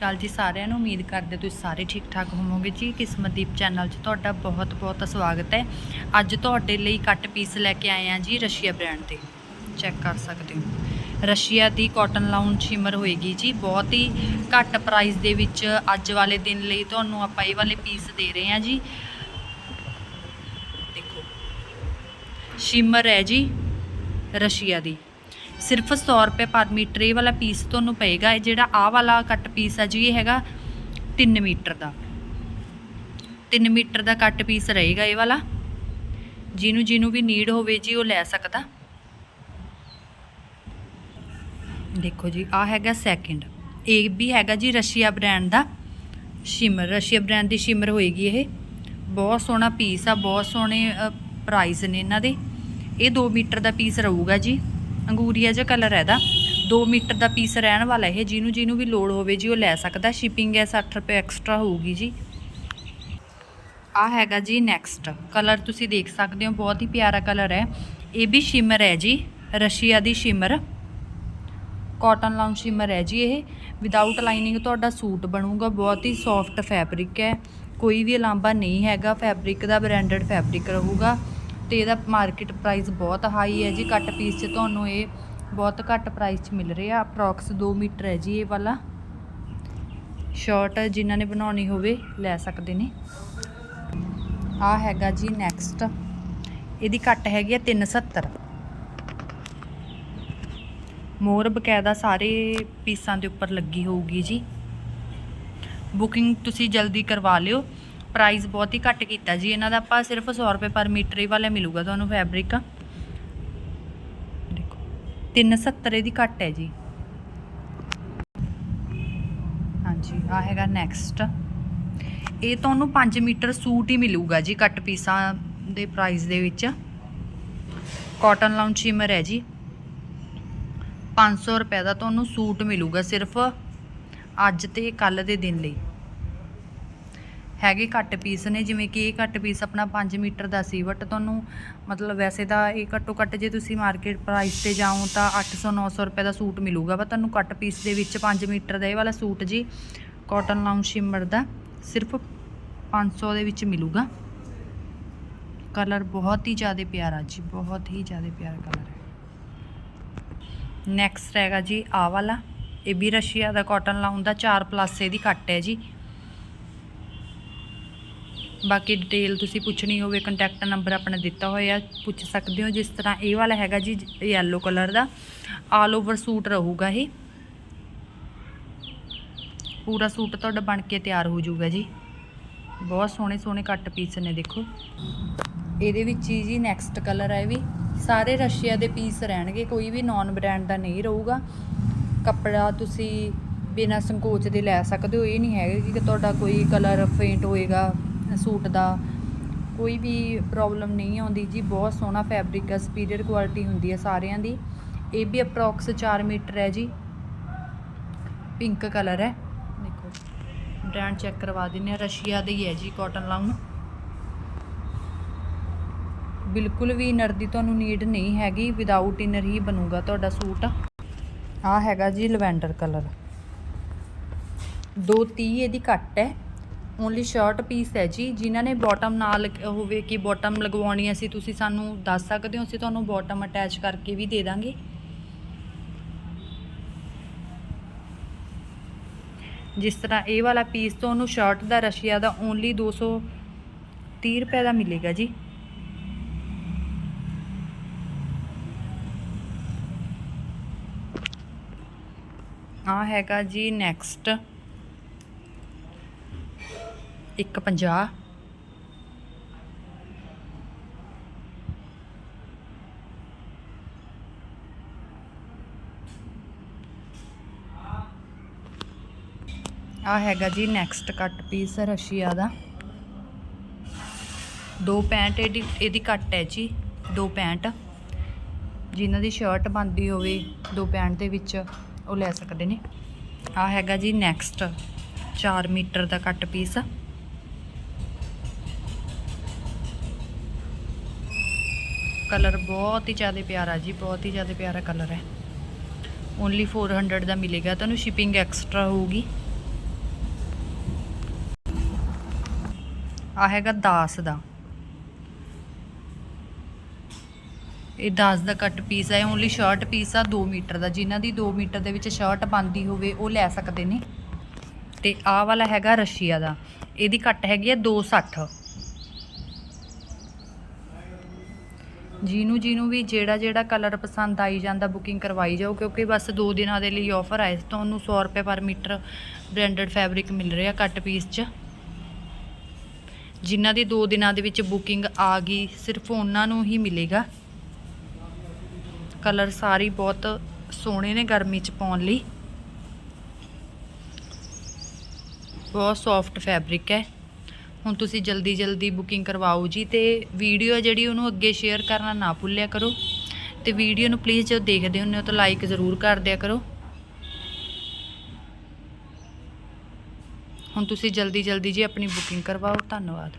ਕਾਲ ਜੀ ਸਾਰਿਆਂ ਨੂੰ, ਉਮੀਦ ਕਰਦੇ ਤੁਸੀਂ ਸਾਰੇ ਠੀਕ ਠਾਕ ਹੋਵੋਗੇ ਜੀ। ਕਿਸਮਤਦੀਪ ਚੈਨਲ 'ਚ ਤੁਹਾਡਾ ਬਹੁਤ ਬਹੁਤ ਸਵਾਗਤ ਹੈ। ਅੱਜ ਤੁਹਾਡੇ ਲਈ ਕੱਟ ਪੀਸ ਲੈ ਕੇ ਆਏ ਆ ਜੀ ਰਸ਼ੀਆ ਬ੍ਰਾਂਡ ਦੇ। ਚੈੱਕ ਕਰ ਸਕਦੇ ਹੋ। ਰਸ਼ੀਆ ਦੀ ਕਾਟਨ ਲਾਉਨ ਸ਼ਿਮਰ ਹੋਏਗੀ ਜੀ। ਬਹੁਤ ਹੀ ਘੱਟ ਪ੍ਰਾਈਸ ਦੇ ਵਿੱਚ ਅੱਜ ਵਾਲੇ ਦਿਨ ਲਈ ਤੁਹਾਨੂੰ ਆਪਾਂ ਇਹ ਵਾਲੇ ਪੀਸ ਦੇ ਰਹੇ ਹਾਂ ਜੀ। ਦੇਖੋ। ਸ਼ਿਮਰ ਹੈ ਜੀ ਰਸ਼ੀਆ ਦੀ। ਸਿਰਫ 100 ਰੁਪਏ ਪਰ ਮੀਟਰ, ਇਹ ਵਾਲਾ ਪੀਸ ਤੁਹਾਨੂੰ ਪਏਗਾ, ਇਹ ਜਿਹੜਾ ਆਹ ਵਾਲਾ ਕੱਟ ਪੀਸ ਆ ਜੀ, ਇਹ ਹੈਗਾ 3 ਮੀਟਰ ਦਾ। 3 ਮੀਟਰ ਦਾ ਕੱਟ ਪੀਸ ਰਹੇਗਾ ਇਹ ਵਾਲਾ। ਜਿਹਨੂੰ ਜਿਹਨੂੰ ਵੀ ਨੀਡ ਹੋਵੇ ਜੀ, ਉਹ ਲੈ ਸਕਦਾ। ਦੇਖੋ ਜੀ ਆ ਹੈਗਾ ਸੈਕਿੰਡ ਇਹ ਵੀ ਹੈਗਾ ਜੀ ਰਸ਼ੀਆ ਬ੍ਰਾਂਡ ਦਾ ਸ਼ਿਮਰ ਰਸ਼ੀਆ ਬ੍ਰਾਂਡ ਦੀ ਸ਼ਿਮਰ ਹੋਏਗੀ ਇਹ। ਬਹੁਤ ਸੋਹਣਾ ਪੀਸ ਆ, ਬਹੁਤ ਸੋਹਣੇ ਪ੍ਰਾਈਸ ਨੇ ਇਹਨਾਂ ਦੇ। ਇਹ 2 ਮੀਟਰ ਦਾ ਪੀਸ ਰਹੂਗਾ ਜੀ। ਅੰਗੂਰੀਆ ਜਿਹਾ ਕਲਰ ਹੈ ਇਹਦਾ। 2 ਮੀਟਰ ਦਾ ਪੀਸ ਰਹਿਣ ਵਾਲਾ ਇਹ, ਜਿਹਨੂੰ ਜਿਹਨੂੰ ਵੀ ਲੋੜ ਹੋਵੇ ਜੀ, ਉਹ ਲੈ ਸਕਦਾ। ਸ਼ਿਪਿੰਗ ਹੈ 60 ਰੁਪਏ ਐਕਸਟਰਾ ਹੋਊਗੀ ਜੀ। ਆ ਹੈਗਾ ਜੀ ਨੈਕਸਟ ਕਲਰ ਤੁਸੀਂ ਦੇਖ ਸਕਦੇ ਹੋ, ਬਹੁਤ ਹੀ ਪਿਆਰਾ ਕਲਰ ਹੈ। ਇਹ ਵੀ ਸ਼ਿਮਰ ਹੈ ਜੀ, ਰਸ਼ੀਆ ਦੀ ਸ਼ਿਮਰ ਕਾਟਨ ਲੌਂਗ ਸ਼ਿਮਰ ਹੈ ਜੀ ਇਹ। ਵਿਦਆਊਟ ਲਾਈਨਿੰਗ ਤੁਹਾਡਾ ਸੂਟ ਬਣੂਗਾ, ਬਹੁਤ ਹੀ ਸੌਫਟ ਫੈਬਰਿਕ ਹੈ। ਕੋਈ ਵੀ ਅਲਾਂਬਾ ਨਹੀਂ ਹੈਗਾ ਫੈਬਰਿਕ ਦਾ ਬ੍ਰਾਂਡਡ ਫੈਬਰਿਕ ਰਹੂਗਾ। ਤੇ ਇਹਦਾ ਮਾਰਕੀਟ ਪ੍ਰਾਈਸ ਬਹੁਤ ਹਾਈ ਹੈ ਜੀ। ਕੱਟ ਪੀਸ 'ਚ ਤੁਹਾਨੂੰ ਇਹ ਬਹੁਤ ਘੱਟ ਪ੍ਰਾਈਸ 'ਚ ਮਿਲ ਰਿਹਾ। ਅਪਰੋਕਸ 2 ਮੀਟਰ ਹੈ ਜੀ ਇਹ ਵਾਲਾ। ਸ਼ਾਰਟ ਜਿਨ੍ਹਾਂ ਨੇ ਬਣਾਉਣੀ ਹੋਵੇ, ਲੈ ਸਕਦੇ ਨੇ। ਆ ਹੈਗਾ ਜੀ ਨੈਕਸਟ ਇਹਦੀ ਕੱਟ ਹੈਗੀ ਹੈ 370 ਮੋਰ ਬਕਾਇਦਾ ਸਾਰੇ ਪੀਸਾਂ ਦੇ ਉੱਪਰ ਲੱਗੀ ਹੋਊਗੀ ਜੀ। ਬੁਕਿੰਗ ਤੁਸੀਂ ਜਲਦੀ ਕਰਵਾ ਲਿਓ। ਪ੍ਰਾਈਸ ਬਹੁਤ ਹੀ ਘੱਟ ਕੀਤਾ ਜੀ। ਇਹਨਾਂ ਦਾ ਆਪਾਂ ਸਿਰਫ 100 ਰੁਪਏ ਪਰ ਮੀਟਰ ਹੀ ਵਾਲਾ ਮਿਲੂਗਾ ਤੁਹਾਨੂੰ ਫੈਬਰਿਕ ਦੇਖੋ 370 ਦੀ ਘੱਟ ਹੈ ਜੀ। ਹਾਂਜੀ ਆ ਹੈਗਾ ਨੈਕਸਟ ਇਹ ਤੁਹਾਨੂੰ 5 ਮੀਟਰ ਸੂਟ ਹੀ ਮਿਲੂਗਾ ਜੀ ਕੱਟ ਪੀਸਾਂ ਦੇ ਪ੍ਰਾਈਸ ਦੇ ਵਿੱਚ। ਕਾਟਨ ਲਾਉਨ ਸ਼ਿਮਰ ਹੈ ਜੀ। 500 ਰੁਪਏ ਦਾ ਤੁਹਾਨੂੰ ਸੂਟ ਮਿਲੂਗਾ ਸਿਰਫ ਅੱਜ ਤੇ ਕੱਲ ਦੇ ਦਿਨ ਲਈ। ਹੈਗੇ ਘੱਟ ਪੀਸ ਨੇ, ਜਿਵੇਂ ਕਿ ਇਹ ਘੱਟ ਪੀਸ ਆਪਣਾ 5 ਮੀਟਰ ਦਾ ਸੀ ਬਟ ਤੁਹਾਨੂੰ ਮਤਲਬ ਵੈਸੇ ਤਾਂ ਇਹ ਘੱਟੋ ਘੱਟ ਜੇ ਤੁਸੀਂ ਮਾਰਕੀਟ ਪ੍ਰਾਈਸ ਤੇ ਜਾਓ ਤਾਂ 800 900 ਰੁਪਏ ਦਾ ਸੂਟ ਮਿਲੂਗਾ ਬਟ ਤੁਹਾਨੂੰ ਘੱਟ ਪੀਸ ਦੇ ਵਿੱਚ 5 ਮੀਟਰ ਦਾ ਇਹ ਵਾਲਾ ਸੂਟ ਜੀ ਕਾਟਨ ਲਾਉਨ ਸ਼ਿਮਰ ਦਾ, ਸਿਰਫ 500 ਦੇ ਵਿੱਚ ਮਿਲੂਗਾ। ਕਲਰ ਬਹੁਤ ਹੀ ਜ਼ਿਆਦਾ ਪਿਆਰਾ ਜੀ, ਬਹੁਤ ਹੀ ਜ਼ਿਆਦਾ ਪਿਆਰਾ ਕਲਰ ਹੈ। ਨੈਕਸਟ ਹੈਗਾ ਜੀ ਆ ਵਾਲਾ, ਇਹ ਵੀ ਰਸ਼ੀਆ ਦਾ ਕਾਟਨ ਲਾਉਨ ਦਾ 4 ਪਲੱਸ ਇਹਦੀ ਕੱਟ ਹੈ ਜੀ। ਬਾਕੀ ਡਿਟੇਲ ਤੁਸੀਂ ਪੁੱਛਣੀ ਹੋਵੇ ਕੰਟੈਕਟ ਨੰਬਰ ਆਪਣਾ ਦਿੱਤਾ ਹੋਇਆ, ਪੁੱਛ ਸਕਦੇ ਹੋ। ਜਿਸ ਤਰ੍ਹਾਂ ਇਹ ਵਾਲਾ ਹੈਗਾ ਜੀ ਯੈਲੋ ਕਲਰ ਦਾ ਆਲ ਓਵਰ ਸੂਟ ਰਹੂਗਾ ਇਹ। ਪੂਰਾ ਸੂਟ ਤੁਹਾਡਾ ਬਣ ਕੇ ਤਿਆਰ ਹੋ ਜਾਊਗਾ ਜੀ। ਬਹੁਤ ਸੋਹਣੇ ਸੋਹਣੇ ਕੱਟ ਪੀਸ ਨੇ ਦੇਖੋ। ਇਹਦੇ ਵਿੱਚ ਹੀ ਜੀ ਨੈਕਸਟ ਕਲਰ ਹੈ ਵੀ। ਸਾਰੇ ਰਸ਼ੀਆ ਦੇ ਪੀਸ ਰਹਿਣਗੇ, ਕੋਈ ਵੀ ਨਾਨ ਬ੍ਰਾਂਡ ਦਾ ਨਹੀਂ ਰਹੂਗਾ। ਕੱਪੜਾ ਤੁਸੀਂ ਬਿਨਾਂ ਸੰਕੋਚ ਦੇ ਲੈ ਸਕਦੇ ਹੋ, ਇਹ ਨਹੀਂ ਹੈਗਾ ਕਿ ਤੁਹਾਡਾ ਕੋਈ ਕਲਰ ਫੇਂਟ ਹੋਏਗਾ। ਸੂਟ ਦਾ ਕੋਈ ਵੀ ਪ੍ਰੋਬਲਮ ਨਹੀਂ ਆਉਂਦੀ ਜੀ, ਬਹੁਤ ਸੋਹਣਾ ਫੈਬਰਿਕ ਹੈ ਸੁਪੀਰੀਅਰ ਕੁਆਲਿਟੀ ਹੁੰਦੀ ਹੈ ਸਾਰਿਆਂ ਦੀ। ਇਹ ਵੀ ਅਪਰੋਕਸ 4 ਮੀਟਰ ਹੈ ਜੀ। ਪਿੰਕ ਕਲਰ ਹੈ। ਦੇਖੋ ਬ੍ਰਾਂਡ ਚੈੱਕ ਕਰਵਾ ਦਿੰਨੇ ਆ ਰਸ਼ੀਆ ਦੇ ਹੀ ਹੈ ਜੀ ਕਾਟਨ ਲਾਉਨ ਬਿਲਕੁਲ ਵੀ ਇਨਰ ਦੀ ਤੁਹਾਨੂੰ ਨੀਡ ਨਹੀਂ ਹੈਗੀ। ਵਿਦਆਊਟ ਇਨਰ ਹੀ ਬਣੂਗਾ ਤੁਹਾਡਾ ਸੂਟ। ਆ ਹੈਗਾ ਜੀ ਲਵੈਂਡਰ ਕਲਰ 230 ਇਹਦੀ ਘੱਟ ਹੈ। ਓਨਲੀ ਸ਼ਰਟ ਪੀਸ ਹੈ ਜੀ, ਜਿਨ੍ਹਾਂ ਨੇ ਬਾਟਮ ਨਾਲ ਹੋਵੇ ਕਿ ਬਾਟਮ ਲਗਵਾਉਣੀ ਸੀ ਤੁਸੀਂ ਸਾਨੂੰ ਦੱਸ ਸਕਦੇ ਹੋ, ਅਸੀਂ ਤੁਹਾਨੂੰ ਬਾਟਮ ਅਟੈਚ ਕਰਕੇ ਵੀ ਦੇ ਦਾਂਗੇ। ਜਿਸ ਤਰ੍ਹਾਂ ਇਹ ਵਾਲਾ ਪੀਸ ਤੁਹਾਨੂੰ ਸ਼ਰਟ ਦਾ ਰਸ਼ੀਆ ਦਾ ਓਨਲੀ 230 ਰੁਪਏ ਦਾ ਮਿਲੇਗਾ ਜੀ। ਆ ਹੈਗਾ ਜੀ ਨੈਕਸਟ ਇੱਕ 150 ਆ ਹੈਗਾ ਜੀ ਨੈਕਸਟ ਕੱਟ ਪੀਸ ਰਸ਼ੀਆ ਦਾ। ਦੋ ਪੈਂਟ ਇਹਦੀ ਇਹਦੀ ਕੱਟ ਹੈ ਜੀ, ਦੋ ਪੈਂਟ। ਜਿਨ੍ਹਾਂ ਦੀ ਸ਼ਰਟ ਬਣਦੀ ਹੋਵੇ, ਦੋ ਪੈਂਟ ਦੇ ਵਿੱਚ ਉਹ ਲੈ ਸਕਦੇ ਨੇ। ਆ ਹੈਗਾ ਜੀ ਨੈਕਸਟ 4 ਮੀਟਰ ਦਾ ਕੱਟ ਪੀਸ ਕਲਰ ਬਹੁਤ ਹੀ ਜ਼ਿਆਦਾ ਪਿਆਰਾ ਜੀ, ਬਹੁਤ ਹੀ ਜ਼ਿਆਦਾ ਪਿਆਰਾ ਕਲਰ ਹੈ। ਓਨਲੀ 400 ਦਾ ਮਿਲੇਗਾ, ਤੁਹਾਨੂੰ ਸ਼ਿਪਿੰਗ ਐਕਸਟਰਾ ਹੋਊਗੀ। ਆ ਹੈਗਾ ਦਾਸ ਦਾ। ਇਹ ਦਾਸ ਦਾ ਕੱਟ ਪੀਸ ਹੈ ਓਨਲੀ ਸ਼ਰਟ ਪੀਸ ਆ 2 ਮੀਟਰ ਦਾ। ਜਿਨ੍ਹਾਂ ਦੀ 2 ਮੀਟਰ ਦੇ ਵਿੱਚ ਸ਼ਰਟ ਬੰਦੀ ਹੋਵੇ, ਉਹ ਲੈ ਸਕਦੇ ਨੇ। ਤੇ ਆਹ ਵਾਲਾ ਹੈਗਾ ਰਸ਼ੀਆ ਦਾ। ਇਹਦੀ ਕੱਟ ਹੈਗੀ ਆ 260 ਜਿਹਨੂੰ ਜਿਹਨੂੰ ਵੀ ਜਿਹੜਾ ਜਿਹੜਾ ਕਲਰ ਪਸੰਦ ਆਈ ਜਾਂਦਾ ਬੁਕਿੰਗ ਕਰਵਾਈ ਜਾਓ, ਕਿਉਂਕਿ ਬਸ 2 ਦਿਨਾਂ ਦੇ ਲਈ ਆਫਰ ਆਇਆ ਸੀ। ਤੁਹਾਨੂੰ 100 ਰੁਪਏ ਪਰ ਮੀਟਰ ਬ੍ਰਾਂਡਡ ਫੈਬਰਿਕ ਮਿਲ ਰਿਹਾ ਕੱਟ ਪੀਸ 'ਚ। ਜਿਨ੍ਹਾਂ ਦੀ 2 ਦਿਨਾਂ ਦੇ ਵਿੱਚ ਬੁਕਿੰਗ ਆ ਗਈ, ਸਿਰਫ ਉਹਨਾਂ ਨੂੰ ਹੀ ਮਿਲੇਗਾ। ਕਲਰ ਸਾਰੀ ਬਹੁਤ ਸੋਹਣੇ ਨੇ ਗਰਮੀ 'ਚ ਪਾਉਣ ਲਈ। ਬਹੁਤ ਸੌਫਟ ਫੈਬਰਿਕ ਹੈ। ਹੁਣ ਤੁਸੀਂ ਜਲਦੀ ਜਲਦੀ ਬੁਕਿੰਗ ਕਰਵਾਓ ਜੀ ਤੇ ਵੀਡੀਓ ਜਿਹੜੀ ਉਹਨੂੰ ਅੱਗੇ ਸ਼ੇਅਰ ਕਰਨਾ ਨਾ ਭੁੱਲਿਆ ਕਰੋ। ਤੇ ਵੀਡੀਓ ਨੂੰ ਪਲੀਜ਼ ਜਦੋਂ ਦੇਖਦੇ ਹੁੰਦੇ ਹੋ ਤਾਂ ਲਾਈਕ ਜ਼ਰੂਰ ਕਰ ਦਿਆ ਕਰੋ। ਹੁਣ ਤੁਸੀਂ ਜਲਦੀ ਜਲਦੀ ਜੀ ਆਪਣੀ ਬੁਕਿੰਗ ਕਰਵਾਓ। ਧੰਨਵਾਦ।